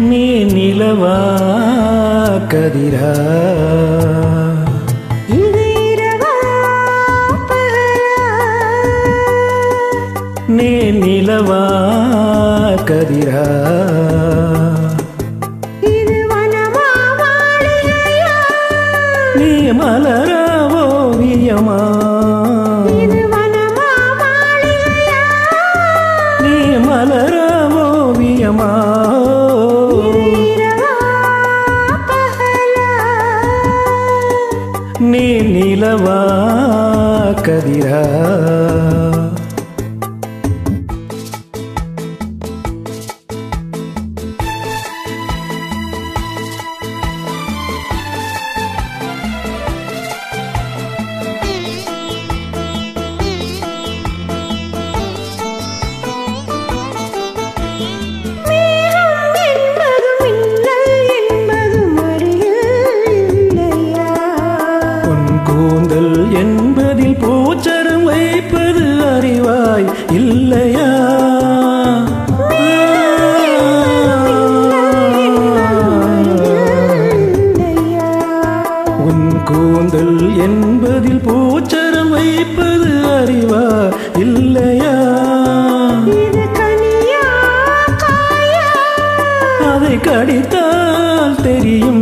நீ நிலவா கதிரா. நீ நிலவா கதிரா. நீ மலரா ஓவியமா. நீ நிலவா கதிரா? நினைப்பது அறிவாய் இல்லையா? உன் கூந்தல் என்பதில் பூச்சரம் வைப்பது அறிவா இல்லையா? அதை கடித்தால் தெரியும்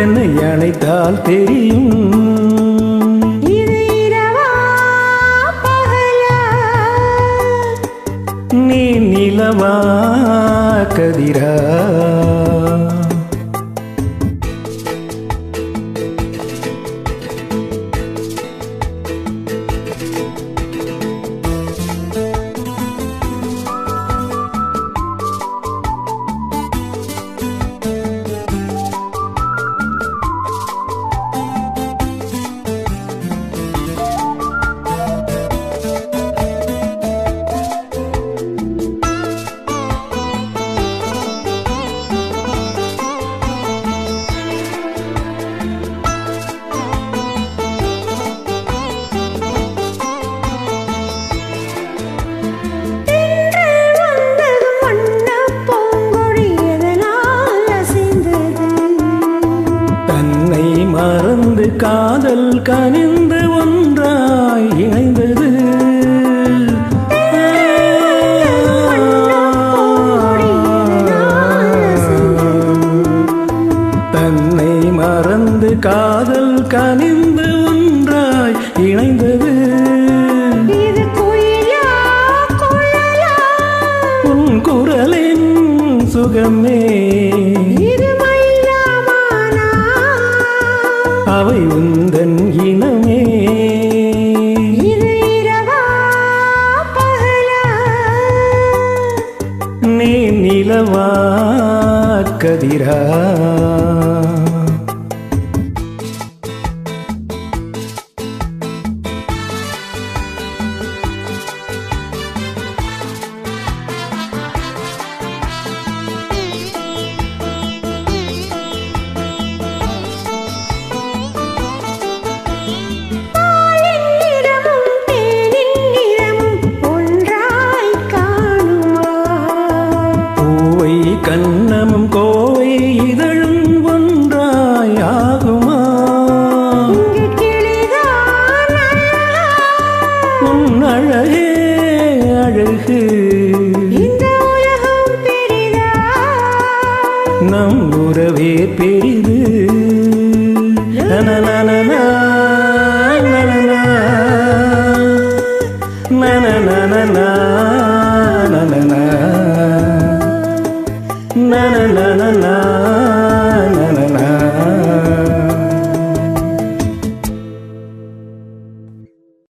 என்னை அழைத்தால் தெரியும். நீ நிலவா கதிரா. மறந்து காதல் கனிந்து ஒன்று நிலவா கதிரா. na na na na